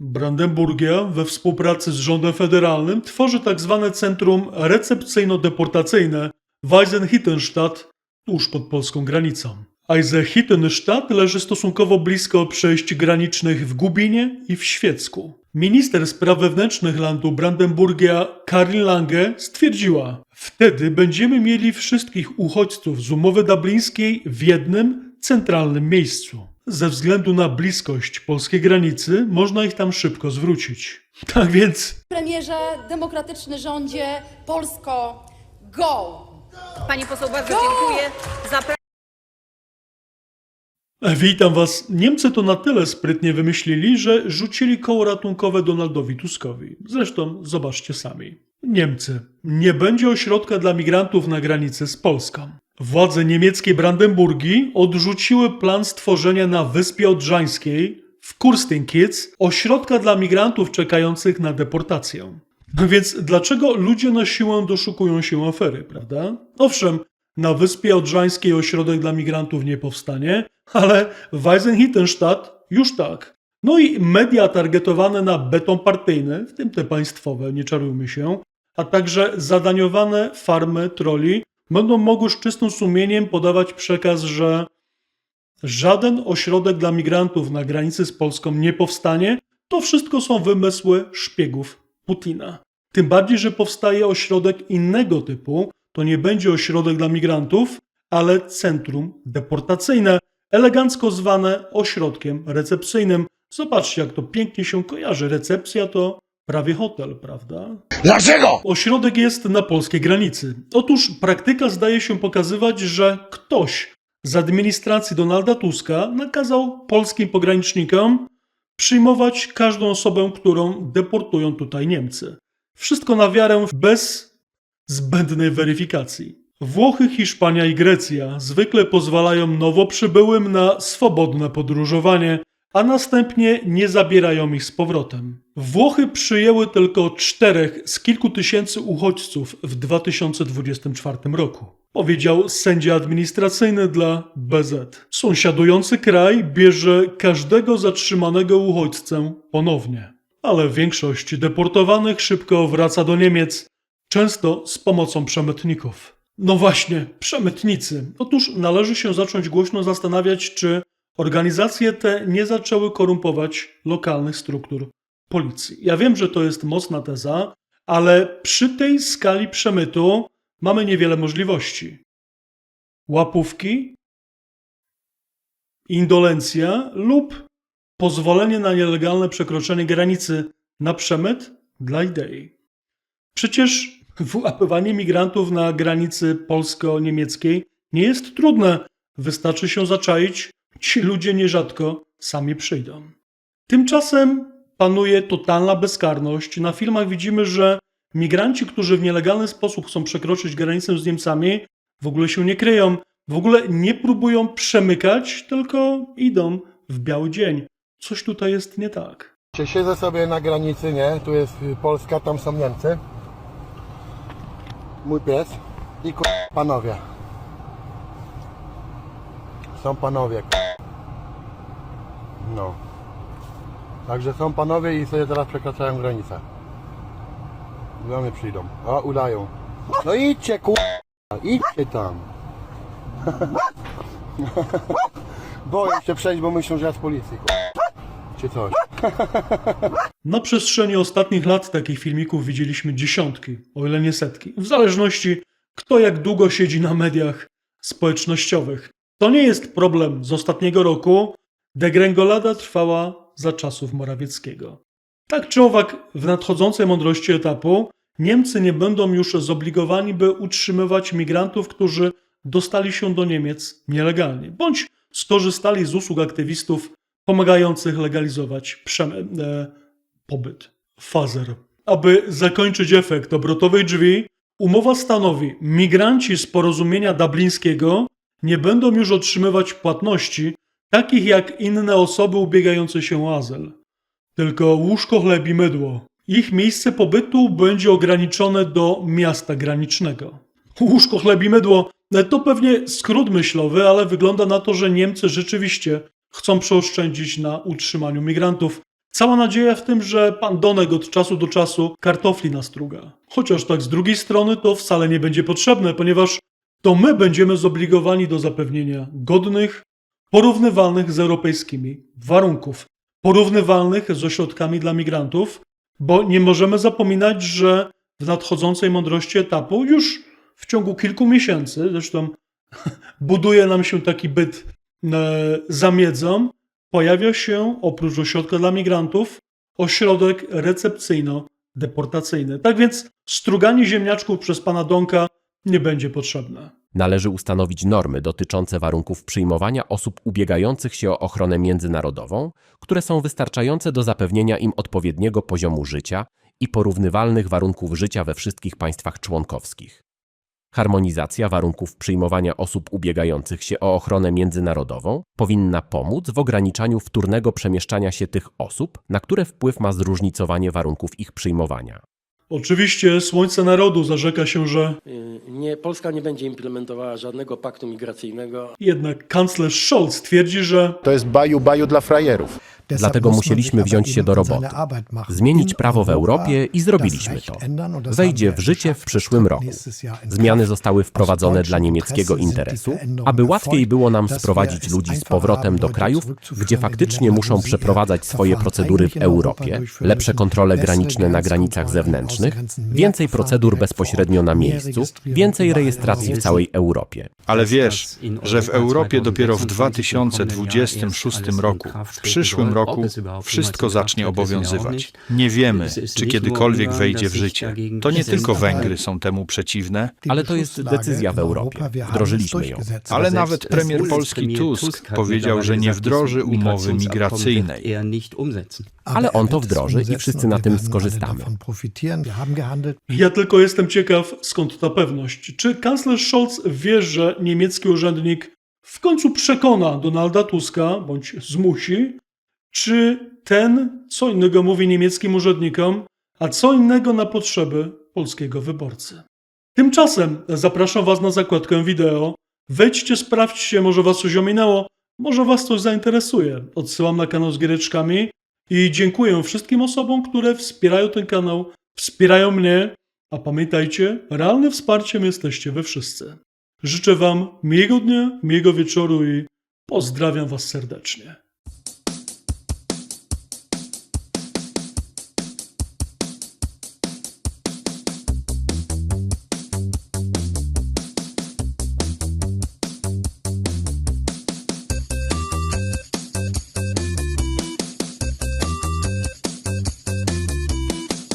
Brandenburgia we współpracy z rządem federalnym tworzy tzw. centrum recepcyjno-deportacyjne Weisenhittenstadt tuż pod polską granicą. Eisenhittenstadt leży stosunkowo blisko przejść granicznych w Gubinie i w Świecku. Minister spraw wewnętrznych landu Brandenburgia Karin Lange stwierdziła: Wtedy będziemy mieli wszystkich uchodźców z umowy dublińskiej w jednym centralnym miejscu. Ze względu na bliskość polskiej granicy można ich tam szybko zwrócić. Tak więc Premierze, demokratyczny rządzie, Polsko, go! Pani poseł, bardzo dziękuję. Zapraszam. Witam Was. Niemcy to na tyle sprytnie wymyślili, że rzucili koło ratunkowe Donaldowi Tuskowi. Zresztą zobaczcie sami. Niemcy. Nie będzie ośrodka dla migrantów na granicy z Polską. Władze niemieckiej Brandenburgii odrzuciły plan stworzenia na Wyspie Odrzańskiej w Kurstinkitz ośrodka dla migrantów czekających na deportację. No Więc dlaczego ludzie na siłę doszukują się afery, prawda? Owszem, na Wyspie Odrzańskiej ośrodek dla migrantów nie powstanie, ale Weisenhittenstadt już tak. No i media targetowane na beton partyjny, w tym te państwowe, nie czarujmy się, a także zadaniowane farmy troli będą mogły z czystym sumieniem podawać przekaz, że żaden ośrodek dla migrantów na granicy z Polską nie powstanie, to wszystko są wymysły szpiegów Putina. Tym bardziej, że powstaje ośrodek innego typu, to nie będzie ośrodek dla migrantów, ale centrum deportacyjne, elegancko zwane ośrodkiem recepcyjnym. Zobaczcie, jak to pięknie się kojarzy. Recepcja to prawie hotel, prawda? Dlaczego? Ośrodek jest na polskiej granicy. Otóż praktyka zdaje się pokazywać, że ktoś z administracji Donalda Tuska nakazał polskim pogranicznikom przyjmować każdą osobę, którą deportują tutaj Niemcy. Wszystko na wiarę bez zbędnej weryfikacji. Włochy, Hiszpania i Grecja zwykle pozwalają nowo przybyłym na swobodne podróżowanie, a następnie nie zabierają ich z powrotem. Włochy przyjęły tylko czterech z kilku tysięcy uchodźców w 2024 roku. Powiedział sędzia administracyjny dla BZ. Sąsiadujący kraj bierze każdego zatrzymanego uchodźcę ponownie. Ale większość deportowanych szybko wraca do Niemiec, często z pomocą przemytników. No właśnie, przemytnicy. Otóż należy się zacząć głośno zastanawiać, czy organizacje te nie zaczęły korumpować lokalnych struktur policji. Ja wiem, że to jest mocna teza, ale przy tej skali przemytu mamy niewiele możliwości. Łapówki, indolencja lub pozwolenie na nielegalne przekroczenie granicy na przemyt dla idei. Przecież wyłapywanie migrantów na granicy polsko-niemieckiej nie jest trudne. Wystarczy się zaczaić, ci ludzie nierzadko sami przyjdą. Tymczasem panuje totalna bezkarność. Na filmach widzimy, że migranci, którzy w nielegalny sposób chcą przekroczyć granicę z Niemcami, w ogóle się nie kryją, w ogóle nie próbują przemykać, tylko idą w biały dzień. Coś tutaj jest nie tak. Siedzę sobie na granicy, nie? Tu jest Polska, tam są Niemcy. Mój pies i panowie. Są panowie. No. Także są panowie i sobie teraz przekraczają granicę. Do mnie przyjdą. O, udają. No idźcie ku... Idźcie tam. Boję się przejść, bo myślą, że ja z policji. Czy coś. Na przestrzeni ostatnich lat takich filmików widzieliśmy dziesiątki, o ile nie setki, w zależności kto jak długo siedzi na mediach społecznościowych. To nie jest problem z ostatniego roku, degrengolada trwała za czasów Morawieckiego. Tak czy owak, w nadchodzącej mądrości etapu Niemcy nie będą już zobligowani, by utrzymywać migrantów, którzy dostali się do Niemiec nielegalnie, bądź skorzystali z usług aktywistów pomagających legalizować e, pobyt. Fazer. Aby zakończyć efekt obrotowej drzwi, umowa stanowi, migranci z porozumienia dublińskiego nie będą już otrzymywać płatności, takich jak inne osoby ubiegające się o azyl. Tylko łóżko, chleb i mydło. Ich miejsce pobytu będzie ograniczone do miasta granicznego. Łóżko, chleb i mydło e, to pewnie skrót myślowy, ale wygląda na to, że Niemcy rzeczywiście chcą przeoszczędzić na utrzymaniu migrantów. Cała nadzieja w tym, że pan Donek od czasu do czasu kartofli nastruga. Chociaż tak z drugiej strony to wcale nie będzie potrzebne, ponieważ to my będziemy zobligowani do zapewnienia godnych, porównywalnych z europejskimi warunków, porównywalnych z ośrodkami dla migrantów, bo nie możemy zapominać, że w nadchodzącej mądrości etapu już w ciągu kilku miesięcy, zresztą buduje nam się taki byt e, za miedzą, pojawia się oprócz ośrodka dla migrantów ośrodek recepcyjno-deportacyjny. Tak więc struganie ziemniaczków przez pana Donka nie będzie potrzebne. Należy ustanowić normy dotyczące warunków przyjmowania osób ubiegających się o ochronę międzynarodową, które są wystarczające do zapewnienia im odpowiedniego poziomu życia i porównywalnych warunków życia we wszystkich państwach członkowskich. Harmonizacja warunków przyjmowania osób ubiegających się o ochronę międzynarodową powinna pomóc w ograniczaniu wtórnego przemieszczania się tych osób, na które wpływ ma zróżnicowanie warunków ich przyjmowania. Oczywiście Słońce Narodu zarzeka się, że Y, Nie, Polska nie będzie implementowała żadnego paktu migracyjnego. jednak kanclerz Scholz twierdzi, że To jest baju baju dla frajerów. Dlatego musieliśmy wziąć się do roboty, zmienić prawo w Europie i zrobiliśmy to. Wejdzie w życie w przyszłym roku. Zmiany zostały wprowadzone dla niemieckiego interesu, aby łatwiej było nam sprowadzić ludzi z powrotem do krajów, gdzie faktycznie muszą przeprowadzać swoje procedury w Europie, lepsze kontrole graniczne na granicach zewnętrznych, więcej procedur bezpośrednio na miejscu, więcej rejestracji w całej Europie. Ale wiesz, że w Europie dopiero w 2026 roku, w przyszłym roku, wszystko zacznie obowiązywać. Nie wiemy, czy kiedykolwiek wejdzie w życie. To nie tylko Węgry są temu przeciwne, Ale to jest decyzja w Europie. Wdrożyliśmy ją. ale nawet premier Polski Tusk powiedział, że nie wdroży umowy migracyjnej. Ale on to wdroży i wszyscy na tym skorzystamy. Ja tylko jestem ciekaw, skąd ta pewność. Czy kanclerz Scholz wie, że niemiecki urzędnik w końcu przekona Donalda Tuska, bądź zmusi, czy ten co innego mówi niemieckim urzędnikom, a co innego na potrzeby polskiego wyborcy. Tymczasem zapraszam Was na zakładkę wideo. Wejdźcie, sprawdźcie, może Was coś ominęło, może Was coś zainteresuje. Odsyłam na kanał z giereczkami i dziękuję wszystkim osobom, które wspierają ten kanał, wspierają mnie, a pamiętajcie, realnym wsparciem jesteście wy wszyscy. Życzę Wam miłego dnia, miłego wieczoru i pozdrawiam Was serdecznie.